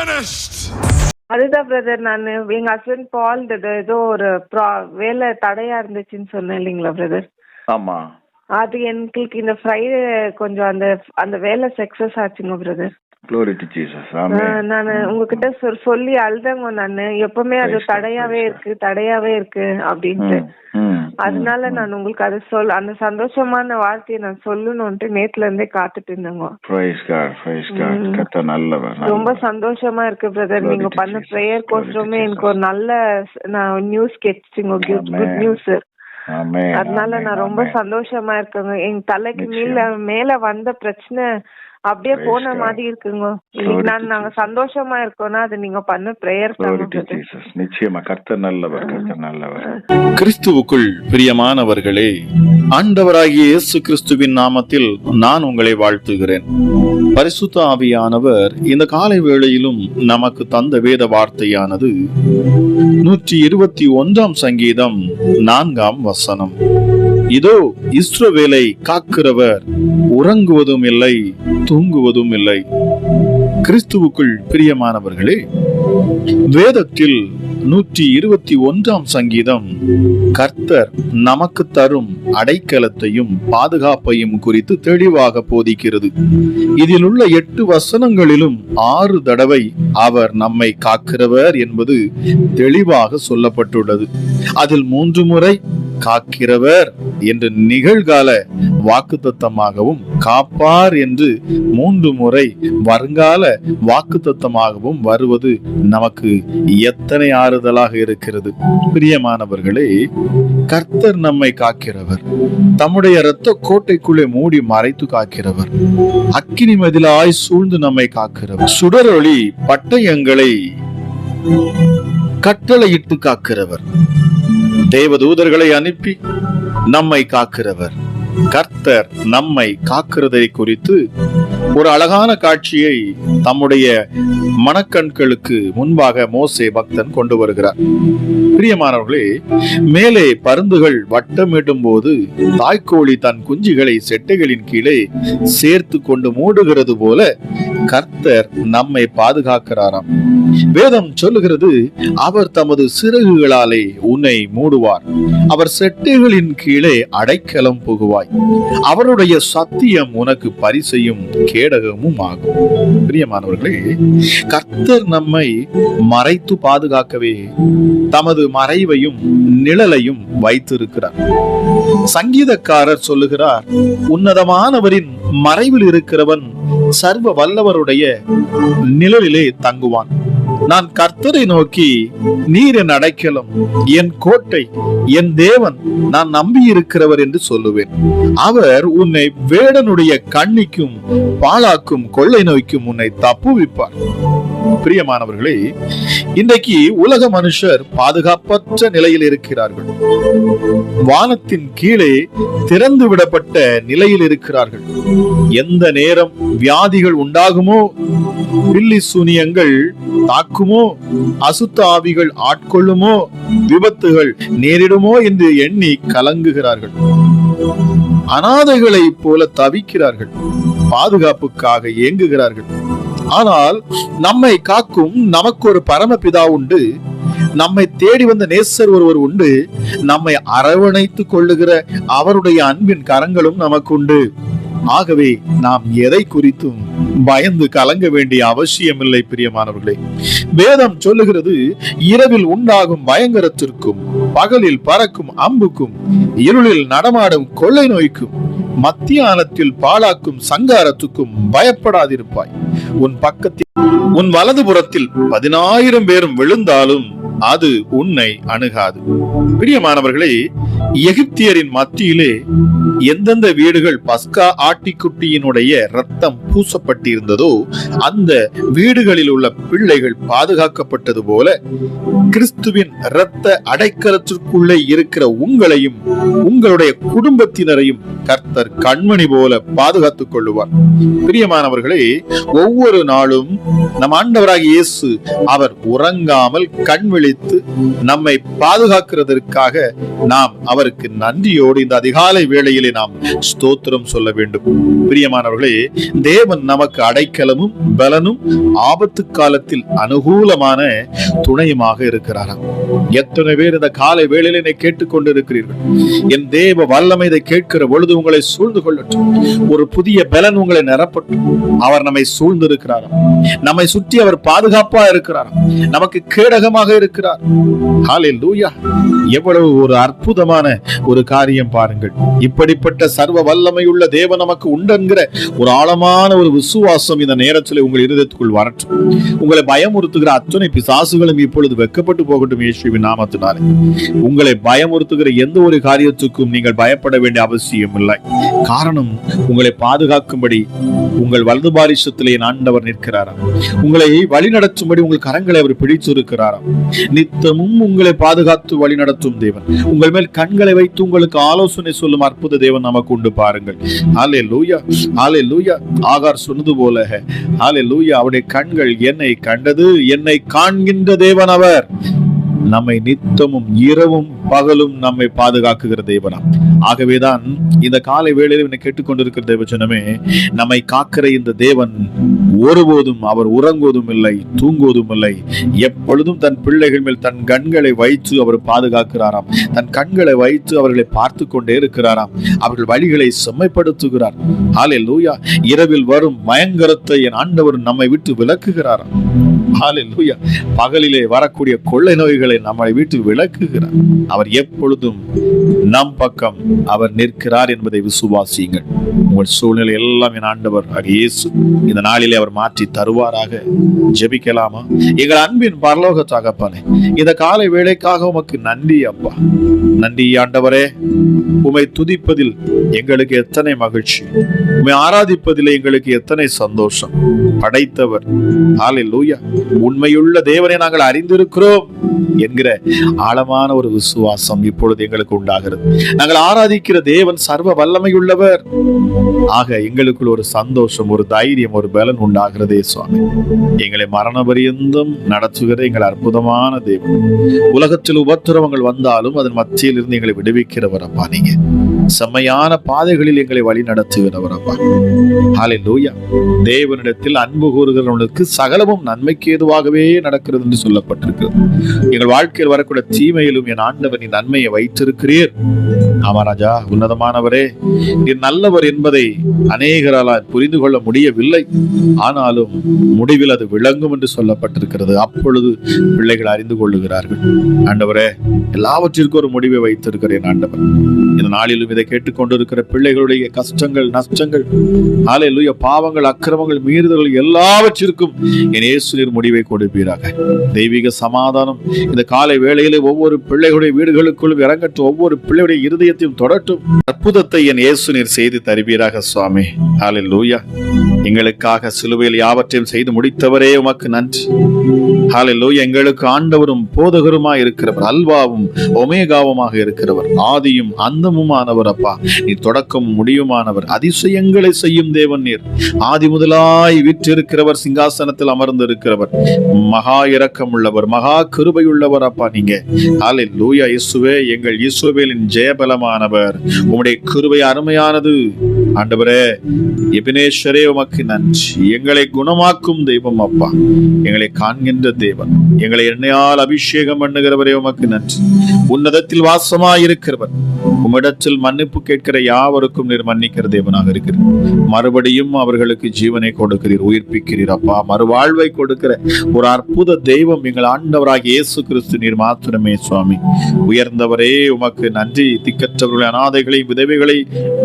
finished. அதுதான் brother நான் எங்க ஹஸ்பண்ட் பால் ஏதோ ஒரு ப்ரா- வேலை தடையா இருந்துச்சுன்னு சொன்னேன் இல்லைங்களா பிரதர் ஆமா. அது எங்களுக்கு இந்த ஃப்ரைடே கொஞ்சம் அந்த அந்த வேலை சக்சஸ் ஆச்சுங்க பிரதர் நான் உங்ககிட்ட சொ- சொல்லி அழுதங்க நான். எப்பவுமே அது தடையாவே இருக்கு தடையாவே இருக்கு அப்படின்ட்டு. ம், ம், அதனால நான் உங்களுக்கு அது சொல் அந்த சந்தோஷமான வார்த்தையை நான் சொல்லணும்ட்டு நேத்துல இருந்தே காத்துட்டு இருந்தேங்க ரொம்ப. சந்தோஷமா இருக்கு பிரதர் நீங்க பண்ண. ப்ரேயர் கோசமே எனக்கு. ஒரு நல்ல நான் நியூஸ் கிடைச்சுங்க குட். நியூஸ் அதனால நான் ரொம்ப. சந்தோஷமா இருக்கேங்க. எங்க தலைக்கு. மேல மேல வந்த பிரச்சனை அப்படியே போன. மாதிரி இருக்குங்க இன்னைக்கு நான் நாங்க. சந்தோஷமா இருக்கோம்னா அது நீங்க பண்ண ப்ரேயர். நிச்சயமா கர்த்தர் நல்லவர் கர்த்தர் நல்லவர் கிறிஸ்துவுக்குள் பிரியமானவர்களே ஆண்டவராகிய இயேசு கிறிஸ்துவின் நாமத்தில் நான் உங்களை வாழ்த்துகிறேன் பரிசுத்த ஆவியானவர் இந்த காலை வேளையிலும் நமக்கு தந்த வேத வார்த்தையானது நூற்றி இருபத்தி ஒன்றாம் சங்கீதம் நான்காம் வசனம் இதோ இஸ்ரவேலை காக்கிறவர் உறங்குவதும் இல்லை தூங்குவதும் இல்லை. கிறிஸ்துவுக்குள் பிரியமானவர்களே வேதத்தில் நூற்றி இருபத்தி ஒன்றாம் சங்கீதம் கர்த்தர் நமக்கு தரும் அடைக்கலத்தையும் பாதுகாப்பையும் குறித்து தெளிவாக போதிக்கிறது. இதில் உள்ள எட்டு வசனங்களிலும் ஆறு தடவை அவர் நம்மை காக்கிறவர் என்பது தெளிவாக சொல்லப்பட்டுள்ளது. அதில் மூன்று முறை காக்கிறவர் என்று நிகழ்கால வாக்குத்தத்தமாகவும் காப்பார் என்று மூன்று முறை வருங்கால வாக்குத்தத்தமாகவும் வருவது நமக்கு எத்தனை ஆறுதலாக இருக்கிறது. பிரியமானவர்களே கர்த்தர் நம்மை காக்கிறவர். தம்முடைய இரத்த கோட்டைக்குள்ளே மூடி மறைத்து காக்கிறவர். அக்கினி மதிலாய் சூழ்ந்து நம்மை காக்கிறவர். சுடரொளி பட்டயங்களை கட்டளையிட்டு காக்கிறவர். தேவதூதர்களை அனுப்பி நம்மை காக்கிறவர். கர்த்தர் நம்மை காக்கிறதை குறித்து ஒரு அழகான காட்சியை தம்முடைய மனக்கண்களுக்கு முன்பாக மோசே பக்தன் கொண்டு வருகிறார். பிரியமானவர்களே மேலே பருந்துகள் வட்டமிடும் போது தாய்க்கோழி தன் குஞ்சுகளை செட்டைகளின் கீழே சேர்த்து கொண்டு மூடுகிறது போல கர்த்தர் நம்மை பாதுகாக்கிறாராம். வேதம் சொல்லுகிறது அவர் தமது சிறகுகளாலே உன்னை மூடுவார். அவர் செட்டைகளின் கீழே அடைக்கலம் புகுவாய். அவருடைய சத்தியம் உனக்கு பரிசையும் கேடகமும் ஆகும். பிரியமானவர்களே கர்த்தர் நம்மை மறைத்து பாதுகாக்கவே தமது மறைவையும் நிழலையும் வைத்திருக்கிறார். சங்கீதக்காரர் சொல்லுகிறார் உன்னதமானவரின் மறைவில் இருக்கிறவன் சர்வ வல்லவன் அவருடைய நிழலிலே தங்குவான். நான் கர்த்தரை நோக்கி நீர் என் அடைக்கலம் என் கோட்டை என் தேவன் நான் நம்பி இருக்கிறவர் என்று சொல்லுவேன். அவர் உன்னை வேடனுடைய கண்ணிக்கும் பாழாக்கும் கொள்ளை நோய்க்கும் உன்னை தப்புவிப்பார். பிரியமானவர்களே இன்றைக்கு உலக மனுஷர் பாதுகாப்பற்ற நிலையில் இருக்கிறார்கள். வானத்தின் கீழே திறந்து விடப்பட்ட நிலையில் இருக்கிறார்கள். எந்த நேரம் வியாதிகள் உண்டாகுமோ பில்லி சூனியங்கள் தாக்கும் அசுத்த ஆவிகள் ஆட்கொள்ளுமோ? விபத்துகள் நேரிடுமோ என்று எண்ணி கலங்குகிறார்கள். அனாதைகளைப் போல தவிக்கிறார்கள். பாதுகாப்புக்காக ஏங்குகிறார்கள். ஆனால் நம்மை காக்கும் நமக்கு ஒரு பரமபிதா உண்டு. நம்மை தேடி வந்த நேசர் ஒருவர் உண்டு. நம்மை அரவணைத்துக் கொள்ளுகிற அவருடைய அன்பின் கரங்களும் நமக்கு உண்டு ஆகவே நாம் எதை குறித்தும் பயந்து கலங்க வேண்டிய அவசியமில்லை பிரியமானவர்களே. வேதம் சொல்லுகிறது இரவில் உண்டாகும் பயங்கரத்திற்கும் பகலில் பறக்கும் அம்புக்கும் இருளில் நடமாடும் கொள்ளை நோய்க்கும் மத்தியானத்தில் பாழாக்கும் சங்காரத்துக்கும் பயப்படாதிருப்பாய். உன் பக்கத்தில் உன் வலதுபுறத்தில் பதினாயிரம் பேரும் விழுந்தாலும் அது உன்னை அணுகாது. பிரியமானவர்களே எகிப்தியரின் மத்தியிலே எந்தெந்த வீடுகள் பஸ்கா ஆட்டிக்குட்டியினுடைய ரத்தம் பூசப்பட்டிருந்ததோ அந்த வீடுகளில் உள்ள பிள்ளைகள் பாதுகாக்கப்பட்டது போல கிறிஸ்துவின் இரத்த அடைக்கலத்திற்குள்ளே இருக்கிற உங்களையும் உங்களுடைய குடும்பத்தினரையும் கர்த்தர் கண்மணி போல பாதுகாத்துக் கொள்ளுவார். பிரியமானவர்களே ஒவ்வொரு நாளும் நம் ஆண்டவராக இயேசு அவர் உறங்காமல் கண் அளித்து நம்மை பாதுகாக்கிறதற்காக நாம் அவருக்கு நன்றியோடு இந்த அதிகாலை வேளையிலே நாம் ஸ்தோத்திரம் சொல்ல வேண்டும். பிரியமானவர்களே தேவன் நமக்கு அடைக்கலமும் பலனும் ஆபத்து காலத்தில் அனுகூலமான துணையுமாக இருக்கிறாராம். எத்தனை பேர் இந்த காலை வேளையில் என்னை கேட்டுக்கொண்டிருக்கிறீர்கள் என் தேவ வல்லமை இதை கேட்கிற பொழுது உங்களை சூழ்ந்து கொள்ளட்டும். ஒரு புதிய பலன் உங்களை நிரப்பட்டும். அவர் நம்மை சூழ்ந்திருக்கிறாராம். நம்மை சுற்றி அவர் பாதுகாப்பா இருக்கிறாராம். நமக்கு கேடகமாக இருக்கிற இருக்கிறார். ஹalleluya. எவ்வளவு ஒரு அற்புதமான ஒரு காரியம் பாருங்கள். இப்படிப்பட்ட சர்வ வல்லமையுள்ள தேவ நமக்கு உண்டுங்கிற ஒரு ஆழமான ஒரு விசுவாசம் இந்த நேரத்தில் உங்கள் இருதயத்துக்குள் வரட்டும். உங்களை பயமுறுத்துகிற அத்தனை பிசாசுகளும் இப்பொழுது வெக்கப்பட்டு போகட்டும் இயேசுவின் நாமத்தினாலே. உங்களை பயமுறுத்துகிற எந்த ஒரு காரியத்துக்கும் நீங்கள் பயப்பட வேண்டிய அவசியம் இல்லை. காரணம் உங்களை பாதுகாக்கும்படி உங்கள் வலது பாரிசத்திலே ஆண்டவர் நிற்கிறாராம். உங்களை வழிநடத்தும்படி உங்கள் கரங்களை அவர் பிடித்திருக்கிறாராம். நித்தமும் உங்களை பாதுகாத்து வழி நடத்தும் தேவன். உங்கள் மேல் கண்களை வைத்து உங்களுக்கு ஆலோசனை சொல்லும் அற்புத தேவன் நமக்கு உண்டு பாருங்கள். ஆலே லூயா ஆலே லூயா ஆகார் சொன்னது போல ஆலே லூயா அவருடைய கண்கள் என்னை கண்டது என்னை காண்கின்ற தேவன் அவர். நம்மை நித்தமும் இரவும் பகலும் நம்மை பாதுகாக்குகிற தேவனாம் ஆகவேதான் இந்த காலை வேளையில் என்னை கேட்டுக்கொண்டிருக்கிற தேவச்சனமே நம்மை காக்கிற இந்த தேவன் ஒருபோதும் அவர் உறங்குவதும் இல்லை தூங்குவதும் இல்லை. எப்பொழுதும் தன் பிள்ளைகள் மேல் தன் கண்களை வைத்து அவர் பாதுகாக்கிறாராம். தன் கண்களை வைத்து அவர்களை பார்த்து கொண்டே இருக்கிறாராம். அவர்கள் வழிகளை செம்மைப்படுத்துகிறார். ஆலே லூயா இரவில் வரும் பயங்கரத்தை என் ஆண்டவர் நம்மை விட்டு விலக்குகிறாராம். ஹாலே பகலிலே வரக்கூடிய கொள்ளை நோய்களை நம்மை வீட்டு விளக்குகிறார் அவர் எப்பொழுதும் நம் பக்கம் அவர் நிற்கிறார் என்பதை விசுவாசியுங்கள். உங்கள் சூழ்நிலை எல்லாம் என் ஆண்டவர் அவர் இயேசு இந்த நாளிலே அவர் மாற்றி தருவாராக. ஜெபிக்கலாமா? எங்கள் அன்பின் பரலோக தகப்பனே இந்த காலை வேலைக்காக உமக்கு நன்றி அப்பா. நன்றி ஆண்டவரே. உமை துதிப்பதில் எங்களுக்கு எத்தனை மகிழ்ச்சி. உமை ஆராதிப்பதில் எங்களுக்கு எத்தனை சந்தோஷம். படைத்தவர். ஹalleluya உண்மையுள்ள தேவனை நாங்கள் அறிந்திருக்கிறோம் என்கிற ஆழமான ஒரு விசுவாசம் இப்பொழுது எங்களுக்கு உண்டாகிறது. நாங்கள் ஆராதிக்கிற தேவன் சர்வ வல்லமையுள்ளவர். ஆக எங்களுக்குள் ஒரு சந்தோஷம் ஒரு தைரியம் ஒரு பலன் உண்டாகிறதே சுவாமி. எங்களை மரண பரியந்தம் நடத்துகிற எங்கள் அற்புதமான தேவன். உலகத்தில் உபத்திரவங்கள் வந்தாலும் அதன் மத்தியில் இருந்து எங்களை விடுவிக்கிறவர் அப்பா நீங்க. செம்மையான பாதைகளில் எங்களை வழி நடத்துகிறவர் அப்பா. லூயா தேவனிடத்தில் அன்பு கூறுகிறவனுக்கு சகலமும் நன்மைக்கு ஏதுவாகவே நடக்கிறது என்று சொல்லப்பட்டிருக்கிறது எங்கள் வாழ்க்கையில் வரக்கூடிய தீமையிலும் என் ஆண்டவர் நீ நன்மையை வைத்திருக்கிறீர். ஆமா ராஜா உன்னதமானவரே நீ நல்லவர் என்பதை அநேகரால் புரிந்து கொள்ள முடியவில்லை. ஆனாலும் முடிவில் அது விளங்கும் என்று சொல்லப்பட்டிருக்கிறது. அப்பொழுது பிள்ளைகள் அறிந்து கொள்ளுகிறார்கள். ஆண்டவரே எல்லாவற்றிற்கும் ஒரு முடிவை வைத்திருக்கிறேன் ஆண்டவர். இந்த நாளிலும் இதை கேட்டுக்கொண்டிருக்கிற பிள்ளைகளுடைய கஷ்டங்கள் நஷ்டங்கள் ஆலையிலுய பாவங்கள் அக்கிரமங்கள் மீறுதல்கள் எல்லாவற்றிற்கும் என் இயேசுநீர் முடிவை கொடுப்பீராக. தெய்வீக சமாதானம் இந்த காலை வேளையிலே ஒவ்வொரு பிள்ளைகளுடைய வீடுகளுக்குள்ளும் இறங்கட்டும் ஒவ்வொரு பிள்ளையுடைய இருதயத்தையும் தொடட்டும். அற்புதத்தை என் இயேசு நீர் செய்து தருவீராக சுவாமி. ஹalleluya எங்களுக்காக சிலுவையில் யாவற்றையும் செய்து முடித்தவரே உமக்கு நன்றி. ஹalleluya எங்களுக்கு ஆண்டவரும் போதகருமாய் இருக்கிறவர் அல்வாவும் ஒமேகாவுமாக இருக்கிறவர் ஆதியும் அந்தமுமானவர் அப்பா. நீ தொடக்கம் முடியுமானவர் அதிசயங்களை செய்யும் தேவன் நீர். ஆதி முதலாய் விற்றிருக்கிறவர் சிங்காசனத்தில் அமர்ந்து இருக்கிறவர் உள்ளவர் மகா இரக்கம் உள்ளவர் மகா கிருபை உள்ளவர் அப்பா நீங்க. ஆலை லூயா இசுவே எங்கள் இசுவேலின் ஜெயபலமானவர். உம்முடைய கிருபை அருமையானது. ஆண்டவரே எபினேஸ்வரே உமக்கு நன்றி. எங்களை குணமாக்கும் தெய்வம் அப்பா. எங்களை காண்கின்ற தேவன். எங்களை எண்ணெயால் அபிஷேகம் பண்ணுகிறவரே உமக்கு நன்றி. உன்னதத்தில் வாசமாயிருக்கிறவர். உம்மிடத்தில் மன்னிப்பு கேட்கிற யாவருக்கும் நீர் மன்னிக்கிற தேவனாக இருக்கிறீர். மறுபடியும் அவர்களுக்கு ஜீவனை கொடுக்கிறீர் உயிர்ப்பிக்கிறீர் அப்பா. மறுவாழ்வை கொடுக்கிற இருக்கிற ஒரு அற்புத தெய்வம் எங்கள் ஆண்டவராக இயேசு கிறிஸ்து நீர் மாத்திரமே சுவாமி. உயர்ந்தவரே உமக்கு நன்றி. திக்கற்றவர்களை அனாதைகளை விதவைகளை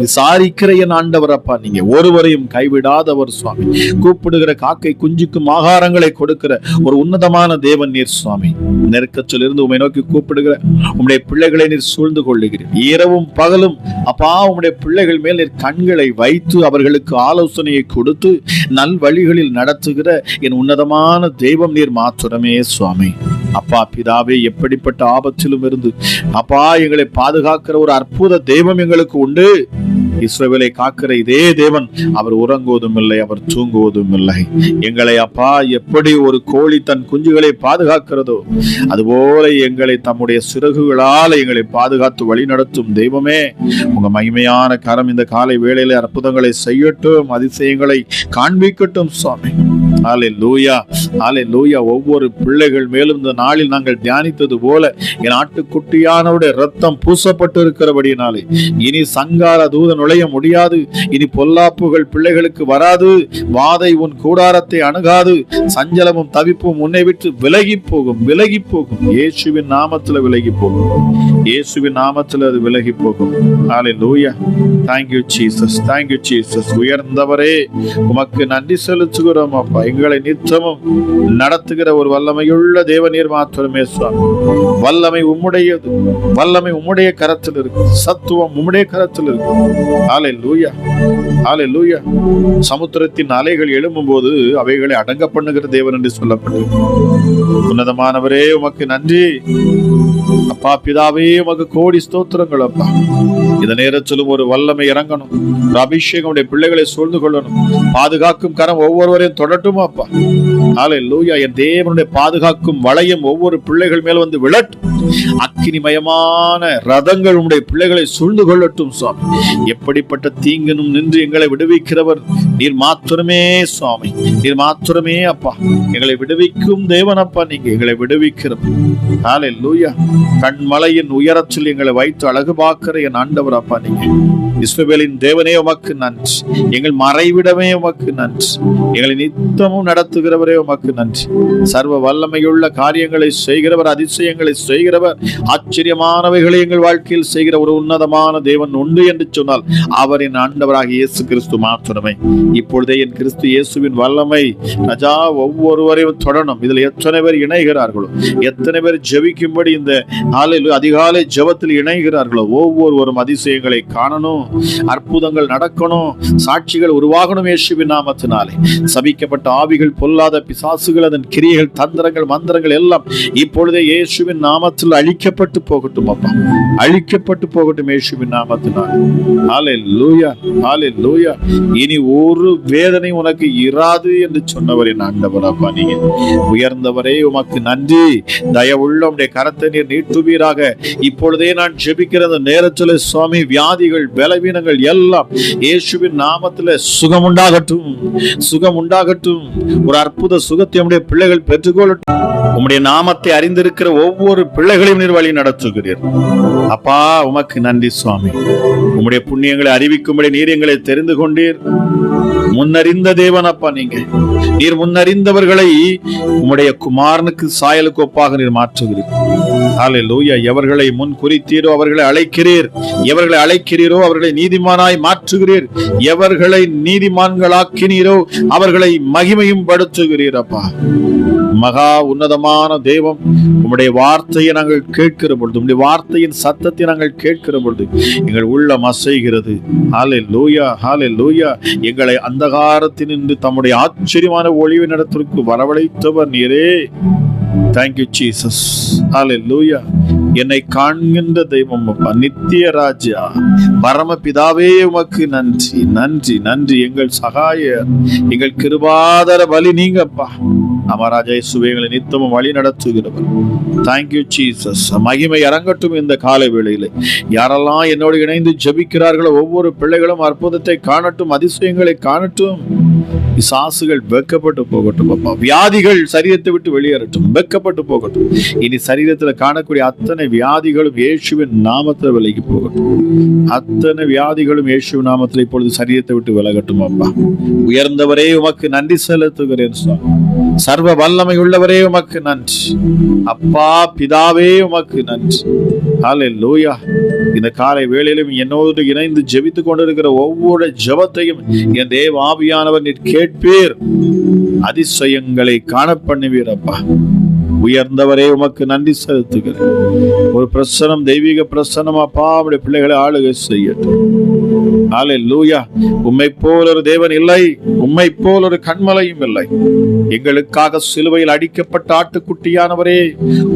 விசாரிக்கிற என் ஆண்டவரப்பா நீங்க ஒருவரையும் கைவிடாதவர் சுவாமி. கூப்பிடுகிற காக்கை குஞ்சுக்கும் ஆகாரங்களை கொடுக்கிற ஒரு உன்னதமான தேவன் நீர் சுவாமி. நெருக்கத்திலிருந்து உமை நோக்கி கூப்பிடுகிற உம்முடைய பிள்ளைகளை நீர் சூழ்ந்து கொள்ளுகிறீர். இரவும் பகலும் அப்பா உம்முடைய பிள்ளைகள் மேல் நீர் கண்களை வைத்து அவர்களுக்கு ஆலோசனையை கொடுத்து நல் வழிகளில் நடத்துகிற என் உன்னதமான தெய்வம் நீர் மாத்திரமே சுவாமி. அப்பா பிதாவே எப்படிப்பட்ட ஆபத்திலும் இருந்து அப்பா எங்களை பாதுகாக்கிற ஒரு அற்புத தெய்வம் எங்களுக்கு உண்டு. இஸ்ரவேலை காக்கிற இதே தேவன் அவர் உறங்குவதும் இல்லை அவர் தூங்குவதும் இல்லை. எங்களை அப்பா எப்படி ஒரு கோழி தன் குஞ்சுகளை பாதுகாக்கிறதோ அதுபோல எங்களை தம்முடைய சிறகுகளால் எங்களை பாதுகாத்து வழிநடத்தும் தெய்வமே. உங்க மகிமையான கரம் இந்த காலை வேளையில அற்புதங்களை செய்யட்டும் அதிசயங்களை காண்பிக்கட்டும் சுவாமி. ஆலே லூயா ஆலே லூயா ஒவ்வொரு பிள்ளைகள் மேலும் இந்த நாளில் நாங்கள் தியானித்தது போல என் ஆட்டுக்குட்டியானவுடைய ரத்தம் பூசப்பட்டு இருக்கிறபடியினாலே இனி சங்கார தூத நுழைய முடியாது. இனி பொல்லாப்புகள் பிள்ளைகளுக்கு வராது. வாதை உன் கூடாரத்தை அணுகாது. சஞ்சலமும் தவிப்பும் உன்னை விட்டு விலகி போகும் விலகி போகும் இயேசுவின் நாமத்துல விலகி போகும் இயேசுவின் நாமத்துல அது விலகி போகும் hallelujah thank you Jesus thank you Jesus உயர்ந்தவரே உமக்கு நன்றி செலுத்துகிறோம் அப்பா. எங்களை நித்தமும் நடத்துகிற ஒரு வல்லமையுள்ள தேவநீர் மாத்திரமே சுவாமி. வல்லமை உம்முடையது. வல்லமை உம்முடைய கரத்தில் இருக்கு. சத்துவம் உம்முடைய கரத்தில் இருக்கு. ஆலை லூயா ஆலை லூயா சமுத்திரத்தின் அலைகள் எழும்பும் போது அவைகளை அடங்க பண்ணுகிற தேவன் என்று சொல்லப்பட்டது உன்னதமானவரே உமக்கு நன்றி. அப்பா பிதாவே உமக்கு கோடி ஸ்தோத்திரங்கள் அப்பா. இந்த நேரத்திலும் ஒரு வல்லமை இறங்கணும். ஒரு அபிஷேகம் பிள்ளைகளை சூழ்ந்து கொள்ளணும். பாதுகாக்கும் கரம் ஒவ்வொருவரையும் தொடட்டும் அப்பா? ஆலை லூயா என் தேவனுடைய பாதுகாக்கும் வளையம் ஒவ்வொரு பிள்ளைகள் மேல் வந்து விழட்டும். அக்கினிமயமான ரதங்கள் உடைய பிள்ளைகளை சூழ்ந்து கொள்ளட்டும் சுவாமி. எப்படிப்பட்ட தீங்கனும் நின்று எங்களை விடுவிக்கிறவர் நீர் மாத்திரமே சுவாமி. நீர் மாத்திரமே அப்பா. எங்களை விடுவிக்கும் தேவனப்பா நீங்க எங்களை விடுவிக்கிறவர். கண்மலையின் உயரத்தில் எங்களை வைத்து அழகு பார்க்கிற என் ஆண்டவர் அப்பா. நீங்க இஸ்ரவேலின் தேவனே உமக்கு நன்றி. எங்கள் மறைவிடமே உமக்கு நன்றி. எங்களை நித்தமும் நடத்துகிறவரே உமக்கு நன்றி. சர்வ வல்லமையுள்ள காரியம் காரியங்களை செய்கிறவர் அதிசயங்களை செய்கிறவர் ஆச்சரியமானவைகளை எங்கள் வாழ்க்கையில் செய்கிற ஒரு உன்னதமான தேவன் உண்டு என்று சொன்னால் அவரின் ஆண்டவராக இயேசு கிறிஸ்து மாத்திரமே. இப்பொழுதே என் கிறிஸ்து இயேசுவின் வல்லமை ரஜா ஒவ்வொருவரையும் தொடணும். இதில் எத்தனை பேர் இணைகிறார்களோ எத்தனை பேர் ஜெபிக்கும்படி இந்த நாளில் அதிகாலை ஜெபத்தில் இணைகிறார்களோ ஒவ்வொருவரும் அதிசயங்களை காணணும் அற்புதங்கள் நடக்கணும் சாட்சிகள் உருவாகணும் இயேசுவின் நாமத்தினாலே. சபிக்கப்பட்ட ஆவிகள் பொல்லாத பிசாசுகள் அதன் கிரியைகள் தந்திரங்கள் மந்திரங்கள் எல்லாம் எல்லாம் இப்பொழுதே இயேசுவின் நாமத்தில் அழிக்கப்பட்டு போகட்டும் அப்பா. அழிக்கப்பட்டு போகட்டும் இயேசுவின் நாமத்தினால். ஆலே லூயா ஆலே லூயா இனி ஒரு வேதனை உனக்கு இராது என்று சொன்னவர் என் ஆண்டவர் அப்பா நீங்க உயர்ந்தவரே உமக்கு நன்றி. தயவுள்ள உடைய கரத்தை நீர் நீட்டுவீராக. இப்பொழுதே நான் ஜெபிக்கிற அந்த நேரத்தில் சுவாமி வியாதிகள் பலவீனங்கள் எல்லாம் இயேசுவின் நாமத்தில் சுகம் உண்டாகட்டும் சுகம் உண்டாகட்டும் ஒரு அற்புத சுகத்தை உடைய பிள்ளைகள் பெற்றுக்கொள்ளட்டும். உம்முடைய நாமத்தை அறிந்திருக்கிற ஒவ்வொரு பிள்ளைகளையும் நீர் வழி நடத்துகிறீர். அப்பா உமக்கு நன்றி சுவாமி. உம்முடைய புண்ணியங்களை அறிவிக்கும்படி நீர் எங்களை தெரிந்து கொண்டீர். முன்னறிந்த தேவன் அப்பா நீங்க நீர் முன்னறிந்தவர்களை உம்முடைய குமாரனுக்கு சாயலுக்கு ஒப்பாக நீர் மாற்றுகிறீர். ஹalleluya. எவர்களை முன் குறித்தீரோ அவர்களை அழைக்கிறீர். எவர்களை அழைக்கிறீரோ அவர்களை நீதிமானாய் மாற்றுகிறீர். எவர்களை நீதிமான்களாக்கினீரோ அவர்களை மகிமையும் படுத்துகிறீர் அப்பா. மகா உன்னதமான தெய்வம். உம்முடைய வார்த்தையை நாங்கள் கேட்கிற பொழுது உம்முடைய வார்த்தையின் சத்தத்தை நாங்கள் கேட்கிற பொழுது எங்கள் உள்ளம் அசைகிறது. ஹாலே லூயா ஹாலே லூயா எங்களை அந்தகாரத்தில் நின்று தம்முடைய ஆச்சரியமான ஒளிவு நடத்திற்கு வரவழைத்தவர் நீரே. தேங்க்யூ ஜீசஸ் ஹாலே லூயா என்னை காண்கின்ற தெய்வம் அப்பா நித்திய ராஜா. பரம பிதாவே உமக்கு நன்றி நன்றி நன்றி. எங்கள் சகாயர் எங்கள் கிருபாதர பலி நீங்கப்பா. அமராஜா இயேசுவேங்களை நித்தமும் வழி நடத்துகிறவர் தேங்க்யூ ஜீசஸ் மகிமை இறங்கட்டும் இந்த காலை வேளையில் யாரெல்லாம் என்னோடு இணைந்து ஜபிக்கிறார்களோ ஒவ்வொரு பிள்ளைகளும் அற்புதத்தை காணட்டும் அதிசயங்களை காணட்டும் பிசாசுகள் வெக்கப்பட்டு போகட்டும் அப்பா வியாதிகள் சரீரத்தை விட்டு வெளியேறட்டும் வெக்கப்பட்டு போகட்டும் இனி சரீரத்தில் காணக்கூடிய அத்தனை வியாதிகளும் இயேசுவின் நாமத்தில் விலகி போகட்டும் அத்தனை வியாதிகளும் இயேசுவின் நாமத்தில் இப்பொழுது சரீரத்தை விட்டு விலகட்டும் அப்பா உயர்ந்தவரே உமக்கு நன்றி செலுத்துகிறேன் சார் சர்வ வல்லமை உள்ளவரே உமக்கு நன்றி. அப்பா பிதாவே உமக்கு நன்றி. லூயா இந்த காலை வேளையிலும் என்னோடு இணைந்து ஜெபித்துக் கொண்டிருக்கிற ஒவ்வொரு ஜெபத்தையும் என் தேவ ஆவியானவர் நீர் கேட்பீர். அதிசயங்களை காண பண்ணுவீர் அப்பா. உயர்ந்தவரே உமக்கு நன்றி செலுத்துகிறேன். ஒரு பிரசனம் தெய்வீக பிரசனம் அப்பா அவருடைய பிள்ளைகளை ஆளுகை செய்யட்டும். ஆலே லூயா உம்மை போல ஒரு தேவன் இல்லை. உம்மை போல் ஒரு கண்மலையும் இல்லை. எங்களுக்காக சிலுவையில் அடிக்கப்பட்ட ஆட்டுக்குட்டியானவரே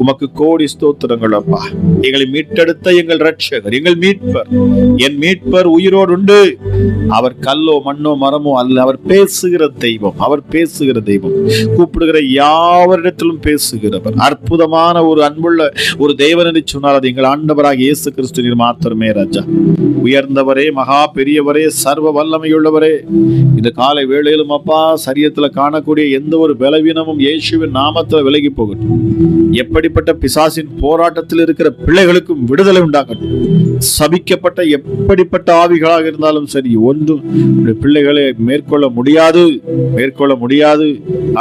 உமக்கு கோடி ஸ்தோத்திரங்கள் அப்பா. எங்களை மீட்டெடுத்த எங்கள் ரட்சகர் எங்கள் மீட்பர். என் மீட்பர் உயிரோடு உண்டு அவர் கல்லோ மண்ணோ மரமோ அல்ல. அவர் பேசுகிற தெய்வம் அவர் பேசுகிற தெய்வம். கூப்பிடுகிற யாவரிடத்திலும் பேசுகிறவர். அற்புதமான ஒரு அன்புள்ள ஒரு தேவன் என்று சொன்னால் அது எங்கள் ஆண்டவராக இயேசு கிறிஸ்து மாத்திரமே ராஜா. உயர்ந்தவரே மகா பெரிய பெரியவரே சர்வ வல்லமையுள்ளவரே. இந்த காலை வேளையிலும் அப்பா சரியத்தில் காணக்கூடிய எந்த ஒரு பலவீனமும் இயேசுவின் நாமத்தில் விலகி போகட்டும். எப்படிப்பட்ட பிசாசின் போராட்டத்தில் இருக்கிற பிள்ளைகளுக்கும் விடுதலை உண்டாகட்டும். சபிக்கப்பட்ட எப்படிப்பட்ட ஆவிகளாக இருந்தாலும் சரி ஒன்றும் பிள்ளைகளை மேற்கொள்ள முடியாது மேற்கொள்ள முடியாது.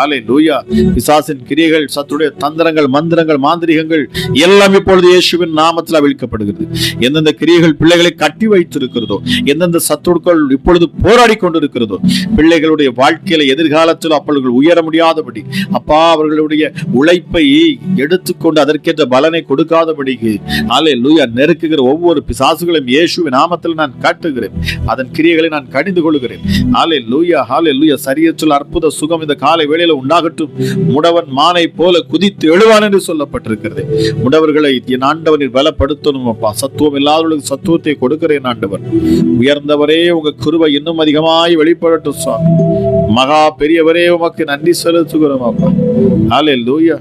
ஆலை லூயா பிசாசின் கிரியைகள் சத்துடைய தந்திரங்கள் மந்திரங்கள் மாந்திரிகங்கள் எல்லாம் இப்பொழுது இயேசுவின் நாமத்தில் அவிழ்க்கப்படுகிறது. எந்தெந்த கிரியைகள் பிள்ளைகளை கட்டி வைத்திருக்கிறதோ எந்தெந்த சத்துருக்கள் இப்பொழுது போராடி கொண்டிருக்கிறதோ. பிள்ளைகளுடைய வாழ்க்கையில எதிர்காலத்தில் அப்பொழுது உயர முடியாதபடி அப்பா அவர்களுடைய உழைப்பை எடுத்துக்கொண்டு அதற்கேற்ற பலனை கொடுக்காதபடிக்கு ஆலே லூயா நெருக்குகிற ஒவ்வொரு பிசாசுகளையும் இயேசுவின் நாமத்தில் நான் காட்டுகிறேன். அதன் கிரியைகளை நான் கடிந்து கொள்கிறேன். ஆலே லூயா ஹாலே லூயா சரியத்தில் அற்புத சுகம் இந்த காலை வேளையில உண்டாகட்டும். முடவன் மானை போல குதித்து எழுவான் என்று சொல்லப்பட்டிருக்கிறது. முடவர்களை என் ஆண்டவனில் பலப்படுத்தணும் அப்பா. சத்துவம் இல்லாதவர்களுக்கு சத்துவத்தை கொடுக்கிறேன் ஆண்டவர். இருந்தவரே உங்க கிருபை இன்னும் அதிகமாய் வெளிப்படட்டும் சுவாமி. மகா பெரியவரே உமக்கு நன்றி செலுத்துகிறோம் அப்பா. ஹாலே லூயா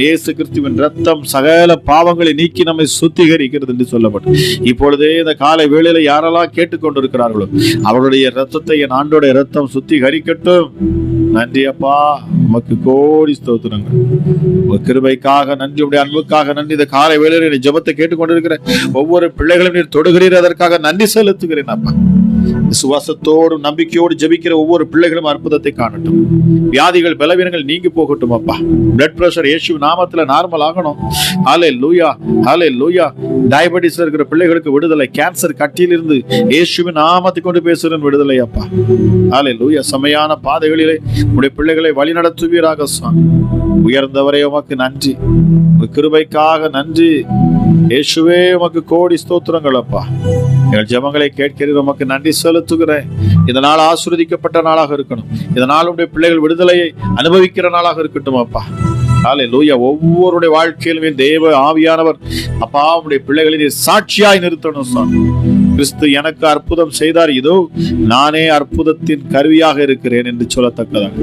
இயேசு கிறிஸ்துவின் ரத்தம் சகல பாவங்களை நீக்கி நம்மை சுத்திகரிக்கிறது என்று சொல்லப்பட்டு இப்பொழுதே இந்த காலை வேளையில யாரெல்லாம் கேட்டுக்கொண்டிருக்கிறார்களோ அவருடைய ரத்தத்தை என் ஆண்டோடைய ரத்தம் சுத்திகரிக்கட்டும். நன்றி அப்பா. உமக்கு கோடி ஸ்தோத்திரங்கள். உங்க கிருபைக்காக நன்றி உடைய அன்புக்காக நன்றி. இந்த காலை வேளையில ஜபத்தை கேட்டுக்கொண்டிருக்கிறேன். ஒவ்வொரு பிள்ளைகளும் நீர் தொடுகிறீர் அதற்காக நன்றி செலுத்துகிறேன் அப்பா. விசுவாசத்தோடும் நம்பிக்கையோடு ஜபிக்கிற ஒவ்வொரு பிள்ளைகளும் அற்புதத்தை காணட்டும். வியாதிகள் பலவீனங்கள் நீங்கி போகட்டும் அப்பா. பிளட் பிரஷர் இயேசு நாமத்துல நார்மல் ஆகணும். ஹாலே லூயா ஹாலே லூயா டயபெட்டிஸ் இருக்கிற பிள்ளைகளுக்கு விடுதலை கேன்சர் கட்டியிலிருந்து இயேசுவின் நாமத்தை கொண்டு பேசுகிறேன் விடுதலை அப்பா. ஹாலே லூயா செமையான பாதைகளிலே உடைய பிள்ளைகளை வழிநடத்துவீராக சுவாமி. உயர்ந்தவரே உமக்கு நன்றி. கிருபைக்காக நன்றி. இயேசுவே உமக்கு கோடி ஸ்தோத்திரங்கள் அப்பா. எங்கள் ஜெபங்களை கேட்கிறது உமக்கு நன்றி செலுத்துகிறேன். இந்த நாள் ஆசிர்வதிக்கப்பட்ட நாளாக இருக்கணும். இந்த நாள் உடைய பிள்ளைகள் விடுதலையை அனுபவிக்கிற நாளாக இருக்கட்டும் அப்பா. காலை லூயா ஒவ்வொருடைய வாழ்க்கையிலுமே தேவ ஆவியானவர் அப்பா உடைய பிள்ளைகளை சாட்சியாய் நிறுத்தணும் சுவாமி கிறிஸ்து எனக்கு அற்புதம் செய்தார். இதோ நானே அற்புதத்தின் கருவியாக இருக்கிறேன் என்று சொல்லத்தக்கதாக.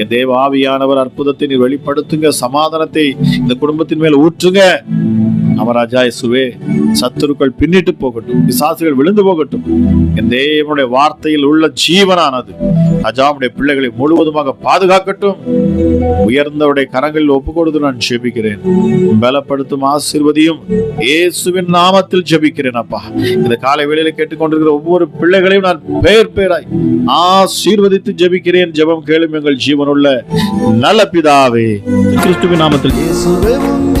என் தேவ ஆவியானவர் அற்புதத்தை நீர் வெளிப்படுத்துங்க சமாதானத்தை இந்த குடும்பத்தின் மேல் ஊற்றுங்க. அமராஜா இயேசுவே சத்துருக்கள் பின்னிட்டு போகட்டும் பிசாசுகள் விழுந்து போகட்டும். என் தேவனுடைய வார்த்தையில் உள்ள ஜீவனானது அஜாமுடைய பிள்ளைகளை முழுவதுமாக பாதுகாக்கட்டும். உயர்ந்தவருடைய கரங்களில் ஒப்பு கொடுத்து நான் ஜெபிக்கிறேன். பலப்படுத்தும் ஆசீர்வதியும் இயேசுவின் நாமத்தில் ஜெபிக்கிறேன் அப்பா. இந்த காலை வேளையில கேட்டுக்கொண்டிருக்கிற ஒவ்வொரு பிள்ளைகளையும் நான் பெயர் பெயராய் ஆசீர்வதித்து ஜெபிக்கிறேன். ஜெபம் கேளும் எங்கள் ஜீவனுள்ள நல்ல பிதாவே கிறிஸ்துவின் நாமத்தில். இயேசுவே உங்க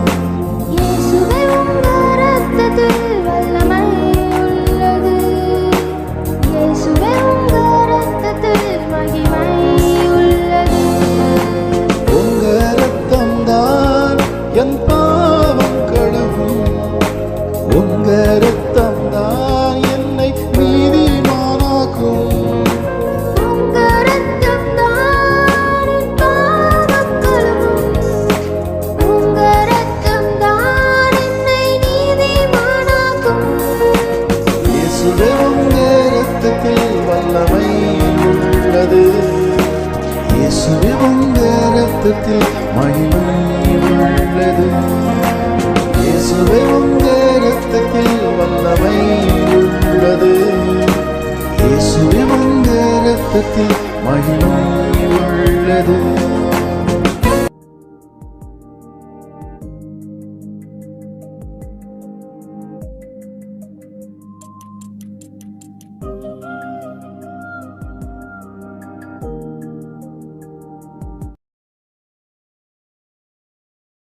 இயேசுவின் ரத்தத்தில் மகிழ்